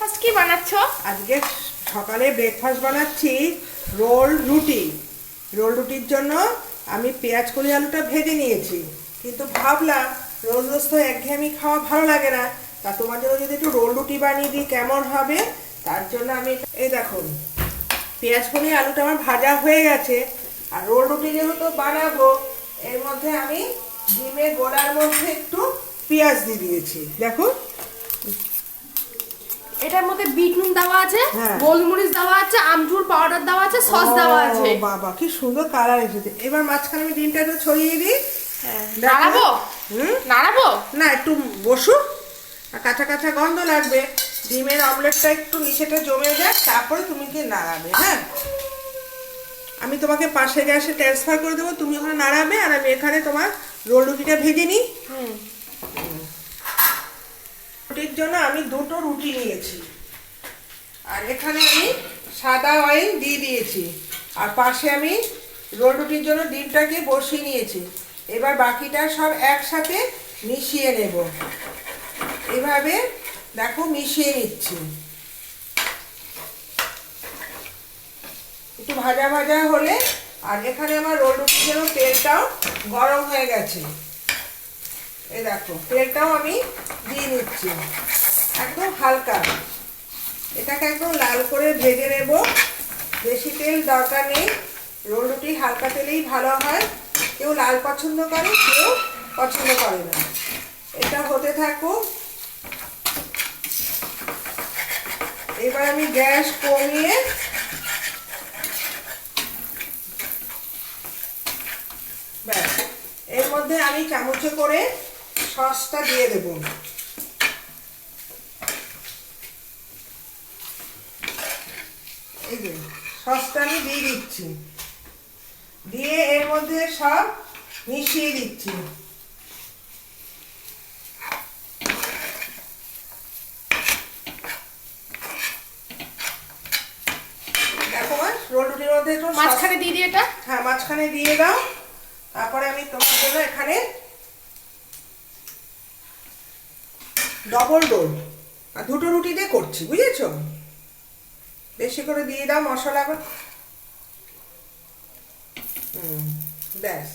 First কি বানাচ্ছ? আজকে সকালে ব্রেকফাস্ট বানাচ্ছি রোল রুটি। রোল রুটির জন্য আমি পেঁয়াজ কলি আলুটা ভেজে নিয়েছি। কিন্তু ভাবলাম রোজ রোজ তো একঘেয়েমি খাওয়া ভালো লাগে না। তা তোমার জন্য যদি একটু রোল রুটি বানিয়ে দিই, কেমন হবে? তার জন্য আমি এই দেখুন, পেঁয়াজ কলি আলুটা আমার ভাজা হয়ে গেছে। আর রোল রুটি যেহেতু বানাবো, এর মধ্যে আমি ডিমের গোলার মধ্যে একটু পেঁয়াজ দিয়ে দিয়েছি। দেখো এটার মধ্যে বিট নুন দেওয়া আছে হ্যাঁ। গোলমরিচ দেওয়া আছে আমচুর পাউডার দেওয়া আছে সস দেওয়া আছে। ও বাবা কি সুন্দর কালার এসেছে। এবার মাঝখানে আমি ডিমটা একটু ছড়িয়ে দিই। দেখো। নাড়াবো? হুম? নাড়াবো? না একটু বসু। আর কাঁচা কাঁচা গন্ধ লাগবে। ডিমের অমলেটটা একটু নিচেটা জমে যাক তারপরে তুমি কি নাড়াবে হ্যাঁ? আমি তোমাকে পাশে গ্যাসে ট্রান্সফার করে দেবো। তুমি ওখানে নাড়াবে আর আমি এখানে তোমার রোল রুটিটা ভেজে নিই। হুম। রুটির জন্য আমি দুটো রুটি নিয়েছি। আর এখানে আমি সাদা অয়েল দিয়ে দিয়েছি। আর পাশে আমি রোল রুটির জন্য ডিমটাকে বসিয়ে নিয়েছি। এবার বাকিটা সব একসাথে মিশিয়ে নেব। এভাবে দেখো মিশিয়ে নিচ্ছি। একটু ভাজা ভাজা হলে, আর এখানে আমার রোল রুটির জন্য তেলটাও গরম হয়ে গেছে। এই দেখো, তেলটাও আমি দিয়ে নিচ্ছি। একদম হালকা। এটাকে একদম লাল করে ভেজে নেব। বেশি তেল দরকার নেই। রোল রুটি হালকা তেলেই ভালো হয়। কেউ লাল পছন্দ করে, কেউ পছন্দ করে না। এটা হতে থাকুক। এবার আমি গ্যাস কমিয়ে ব্যাস। এর মধ্যে আমি চামচে করে সসটা দিয়ে দেব। এই যে সসটা আমি দিয়ে দিচ্ছি। দিয়ে এর মধ্যে সব মিশিয়ে দিচ্ছি। মা মধ্যে মাঝখানে দিয়ে দিই এটা? হ্যাঁ মাঝখানে দিয়ে দাও। তারপরে আমি তোমার জন্য এখানে ডবল রোল আর দুটো রুটি দিয়ে করছি বুঝেছ? বেশি করে দিয়ে দাও মশলা হুম ব্যাস।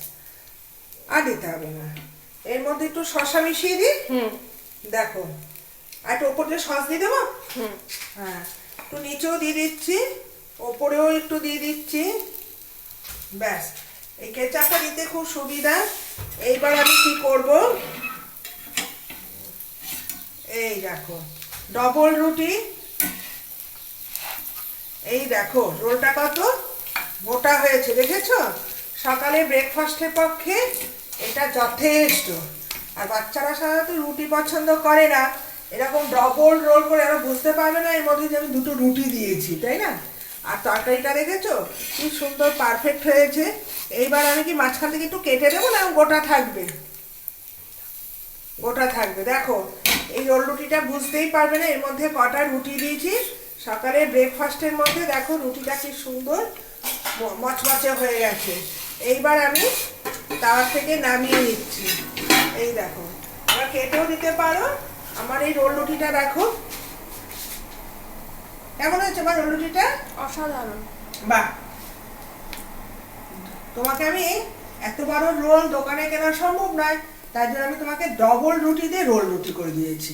আর দিতে হবে না। এর মধ্যে একটু শশা মিশিয়ে দিই। হুম। দেখো। আর একটু ওপর দিয়ে সস দিয়ে দেবো? হুম। হ্যাঁ। একটু নিচেও দিয়ে দিচ্ছি। ওপরেও একটু দিয়ে দিচ্ছি। ব্যাস। এই কেচাপটা দিতে খুব সুবিধা। এইবার আমি কি করব? এই দেখো ডবল রুটি। এই দেখো, রোলটা কত? মোটা হয়েছে, দেখেছ? সকালে ব্রেকফাস্টের পক্ষে এটা যথেষ্ট। আর বাচ্চারা সাধারণত রুটি পছন্দ করে না। এরকম ডবল রোল করে ওরা বুঝতে পারবে না এর মধ্যে যে আমি দুটো রুটি দিয়েছি, তাই না? আর তরকারিটা দেখেছ? কি সুন্দর পারফেক্ট হয়েছে। এইবার আমি কি মাঝখান থেকে একটু কেটে দেবো না? গোটা থাকবে। গোটা থাকবে। দেখো এই রোল রুটিটা বুঝতেই পারবে না এর মধ্যে কটা রুটি দিয়েছি। সকালে ব্রেকফাস্টের মধ্যে দেখো রুটিটা কি সুন্দর মচমচে হয়ে গেছে। এইবার আমি তাওয়া থেকে নামিয়ে নিচ্ছি। এই দেখো এবার কেটেও দিতে পারো। আমার এই রোল রুটিটা দেখো। কেমন হয়েছে আমার রোল রুটিটা? অসাধারণ। বাহ! তোমাকে আমি এত বড় রোল দোকানে কেনা সম্ভব নয়। তাই জন্য আমি তোমাকে ডবল রুটি দিয়ে রোল রুটি করে দিয়েছি।